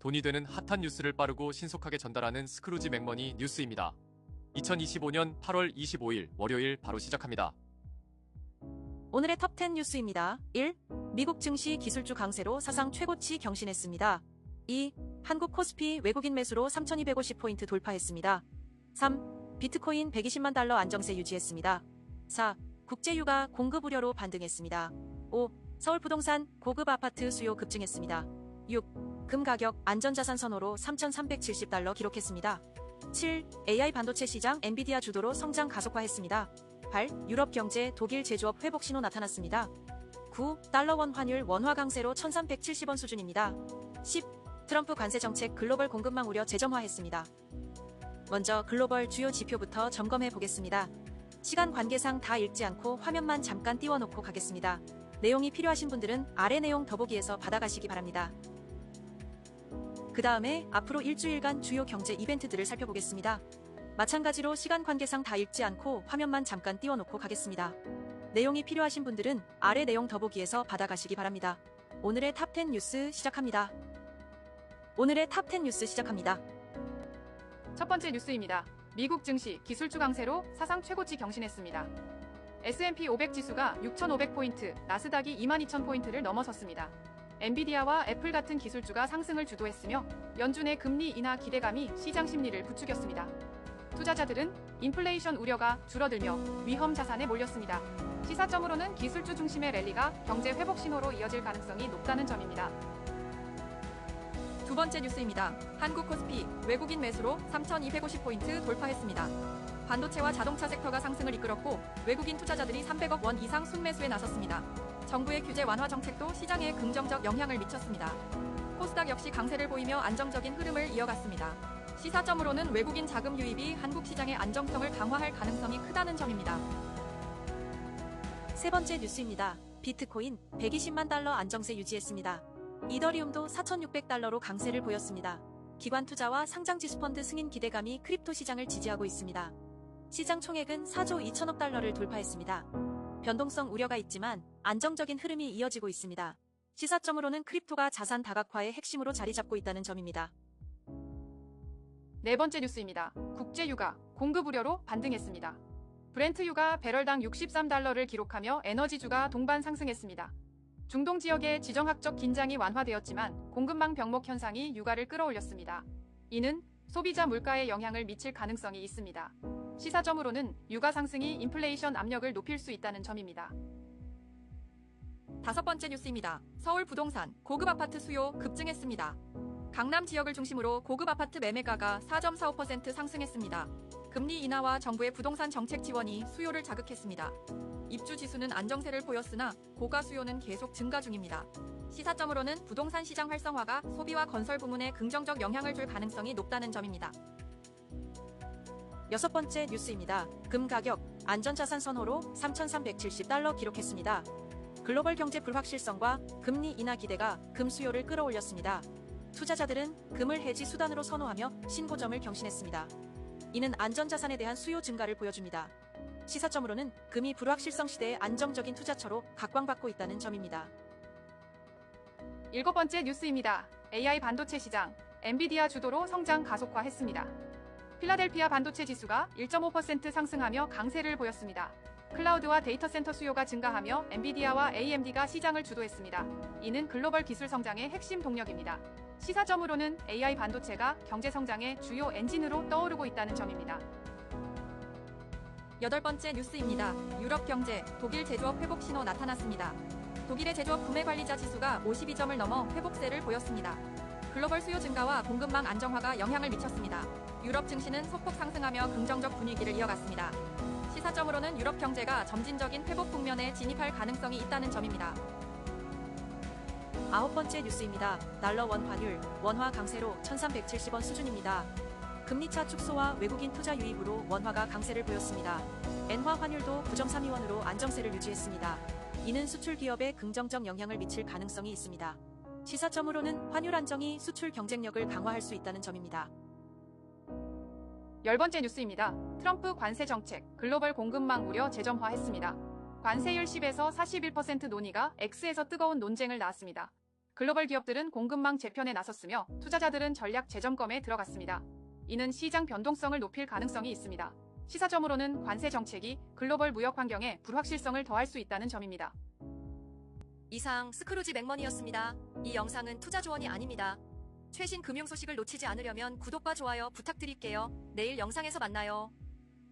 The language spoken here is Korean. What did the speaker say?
돈이 되는 핫한 뉴스를 빠르고 신속하게 전달하는 스크루지 맥머니 뉴스입니다. 2025년 8월 25일 월요일 바로 시작합니다. 오늘의 탑10 뉴스입니다. 1. 미국 증시 기술주 강세로 사상 최고치 경신했습니다. 2. 한국 코스피 외국인 매수로 3250포인트 돌파했습니다. 3. 비트코인 120만 달러 안정세 유지했습니다. 4. 국제유가 공급 우려로 반등했습니다. 5. 서울 부동산 고급 아파트 수요 급증했습니다. 6. 금 가격 안전자산 선호로 3,370달러 기록했습니다. 7. AI 반도체 시장 엔비디아 주도로 성장 가속화했습니다. 8. 유럽 경제 독일 제조업 회복 신호 나타났습니다. 9. 달러 원 환율 원화 강세로 1370원 수준입니다. 10. 트럼프 관세 정책 글로벌 공급망 우려 재점화했습니다. 먼저 글로벌 주요 지표부터 점검해 보겠습니다. 시간 관계상 다 읽지 않고 화면만 잠깐 띄워놓고 가겠습니다. 내용이 필요하신 분들은 아래 내용 더보기에서 받아가시기 바랍니다. 그 다음에 앞으로 일주일간 주요 경제 이벤트들을 살펴보겠습니다. 마찬가지로 시간 관계상 다 읽지 않고 화면만 잠깐 띄워놓고 가겠습니다. 내용이 필요하신 분들은 아래 내용 더보기에서 받아가시기 바랍니다. 오늘의 탑10 뉴스 시작합니다. 오늘의 탑10 뉴스 시작합니다. 첫 번째 뉴스입니다. 미국 증시 기술주 강세로 사상 최고치 경신했습니다. S&P 500 지수가 6,500포인트, 나스닥이 22,000포인트를 넘어섰습니다. 엔비디아와 애플 같은 기술주가 상승을 주도했으며 연준의 금리 인하 기대감이 시장 심리를 부추겼습니다. 투자자들은 인플레이션 우려가 줄어들며 위험 자산에 몰렸습니다. 시사점으로는 기술주 중심의 랠리가 경제 회복 신호로 이어질 가능성이 높다는 점입니다. 두 번째 뉴스입니다. 한국 코스피 외국인 매수로 3,250포인트 돌파했습니다. 반도체와 자동차 섹터가 상승을 이끌었고 외국인 투자자들이 300억 원 이상 순매수에 나섰습니다. 정부의 규제 완화 정책도 시장에 긍정적 영향을 미쳤습니다. 코스닥 역시 강세를 보이며 안정적인 흐름을 이어갔습니다. 시사점으로는 외국인 자금 유입이 한국 시장의 안정성을 강화할 가능성이 크다는 점입니다. 세 번째 뉴스입니다. 비트코인 120만 달러 안정세 유지했습니다. 이더리움도 4,600달러로 강세를 보였습니다. 기관 투자와 상장 지수펀드 승인 기대감이 크립토 시장을 지지하고 있습니다. 시장 총액은 4조 2천억 달러를 돌파했습니다. 변동성 우려가 있지만 안정적인 흐름이 이어지고 있습니다. 시사점으로는 크립토가 자산 다각화의 핵심으로 자리 잡고 있다는 점입니다. 네 번째 뉴스입니다. 국제유가 공급 우려로 반등했습니다. 브렌트유가 배럴당 63달러를 기록하며 에너지주가 동반 상승했습니다. 중동 지역의 지정학적 긴장이 완화되었지만 공급망 병목 현상이 유가를 끌어올렸습니다. 이는 소비자 물가에 영향을 미칠 가능성이 있습니다. 시사점으로는 유가 상승이 인플레이션 압력을 높일 수 있다는 점입니다. 다섯 번째 뉴스입니다. 서울 부동산 고급 아파트 수요 급증했습니다. 강남 지역을 중심으로 고급 아파트 매매가가 4.45% 상승했습니다. 금리 인하와 정부의 부동산 정책 지원이 수요를 자극했습니다. 입주 지수는 안정세를 보였으나 고가 수요는 계속 증가 중입니다. 시사점으로는 부동산 시장 활성화가 소비와 건설 부문에 긍정적 영향을 줄 가능성이 높다는 점입니다. 여섯 번째 뉴스입니다. 금 가격 안전자산 선호로 3,370달러 기록했습니다. 글로벌 경제 불확실성과 금리 인하 기대가 금 수요를 끌어올렸습니다. 투자자들은 금을 해지 수단으로 선호하며 신고점을 경신했습니다. 이는 안전자산에 대한 수요 증가를 보여줍니다. 시사점으로는 금이 불확실성 시대의 안정적인 투자처로 각광받고 있다는 점입니다. 일곱 번째 뉴스입니다. AI 반도체 시장 엔비디아 주도로 성장 가속화했습니다. 필라델피아 반도체 지수가 1.5% 상승하며 강세를 보였습니다. 클라우드와 데이터 센터 수요가 증가하며 엔비디아와 AMD가 시장을 주도했습니다. 이는 글로벌 기술 성장의 핵심 동력입니다. 시사점으로는 AI 반도체가 경제 성장의 주요 엔진으로 떠오르고 있다는 점입니다. 여덟 번째 뉴스입니다. 유럽 경제, 독일 제조업 회복 신호 나타났습니다. 독일의 제조업 구매 관리자 지수가 52점을 넘어 회복세를 보였습니다. 글로벌 수요 증가와 공급망 안정화가 영향을 미쳤습니다. 유럽 증시는 소폭 상승하며 긍정적 분위기를 이어갔습니다. 시사점으로는 유럽 경제가 점진적인 회복 국면에 진입할 가능성이 있다는 점입니다. 아홉 번째 뉴스입니다. 달러 원 환율, 원화 강세로 1370원 수준입니다. 금리차 축소와 외국인 투자 유입으로 원화가 강세를 보였습니다. 엔화 환율도 9.32원으로 안정세를 유지했습니다. 이는 수출 기업에 긍정적 영향을 미칠 가능성이 있습니다. 시사점으로는 환율 안정이 수출 경쟁력을 강화할 수 있다는 점입니다. 열 번째 뉴스입니다. 트럼프 관세 정책, 글로벌 공급망 우려 재점화했습니다. 관세율 10에서 41% 논의가 X에서 뜨거운 논쟁을 낳았습니다. 글로벌 기업들은 공급망 재편에 나섰으며 투자자들은 전략 재점검에 들어갔습니다. 이는 시장 변동성을 높일 가능성이 있습니다. 시사점으로는 관세 정책이 글로벌 무역 환경에 불확실성을 더할 수 있다는 점입니다. 이상 스크루지 맥머니였습니다. 이 영상은 투자 조언이 아닙니다. 최신 금융 소식을 놓치지 않으려면 구독과 좋아요 부탁드릴게요. 내일 영상에서 만나요.